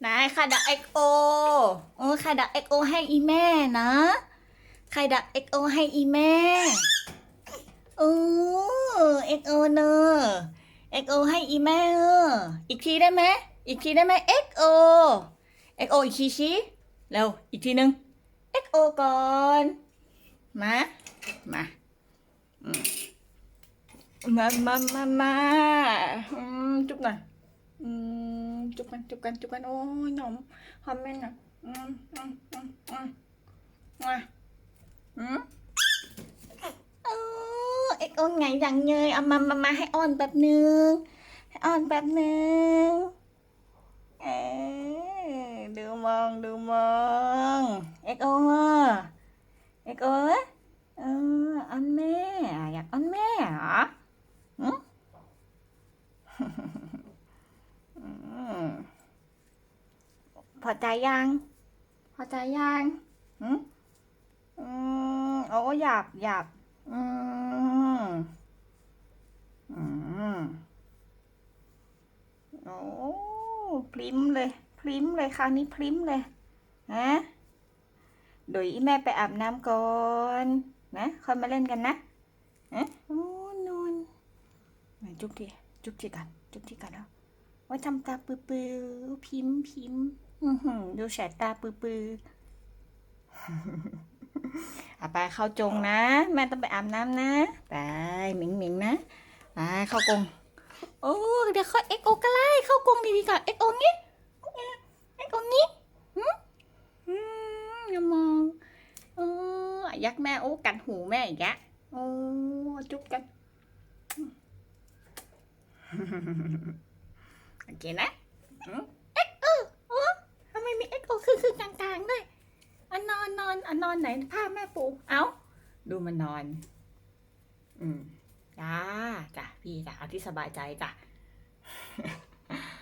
ไหนใครดักเอ็กโอโอ้ใครดักเอ็กโอให้อีแม่นะใครดักเอ็กโอให้อีแม่โอ้เอ็กโอเนอะเอ็กโอให้อีแม่เอออีกทีได้ไหมอีกทีได้ไหมเอ็กโอเอ็กโออีกทีชี้เร็วอีกทีหนึ่งเอ็กโอก่อนมามามามามามาจุ๊บหน่อยอืม จุบกันจุบกันจุบกันโอ้ยหนมหอมแม่นอะอืมอืมอืมอืมมาอืมเออเอ็กโอนไงจังเงยเอามามามาให้อ้อนแป๊บนึงให้อ้อนแป๊บนึงเออดูมองดูมองเอ็กโอเอ็กโอเอออ้อนแม่อยากอ้อนแม่เหรออืม อืมพ อใจยัง พอใจยังอืมอืมโอ้หยาบหยาบอืมอืมโอ้พริ้มเลย พริ้มเลยคราวนี้พริ้มเลยฮะโดยอีแม่ไปอาบน้ำก่อนนะค่อยมาเล่นกันนะฮะโอ้นอนไหนจุ๊บทีจุ๊บทีกัน จุ๊บทีกันแล้วว่าทำตาปื้อปือๆพิมพ์พิมพ์ อือหือดูสายตาปื้อปือๆอาไปเข้าจงนะ แม่ต้องไปอาบน้ำนะ ไปหมิงหมิงๆนะไปเข้ากง โอ้เดี๋ยวเขาเอ็กโอก็ไล่เข้ากงดีๆก่อนเอ็กโองี้เอ็กโองี้หืมอืมอย่ามองโอ้ยักแม่โอ้กัดหูแม่อีกแกโอ้จุ๊บกันโอเคนะอืมเอ็กเออโอ้ทำไมมีเอ็กโอคือคือกลางๆด้วยอัน นอนนอนอันนอนไหนผ้าแม่ปูเอาดูมันนอน อืมจ้าจ้ะพี่จ้ะเอาที่สบายใจจ้ะ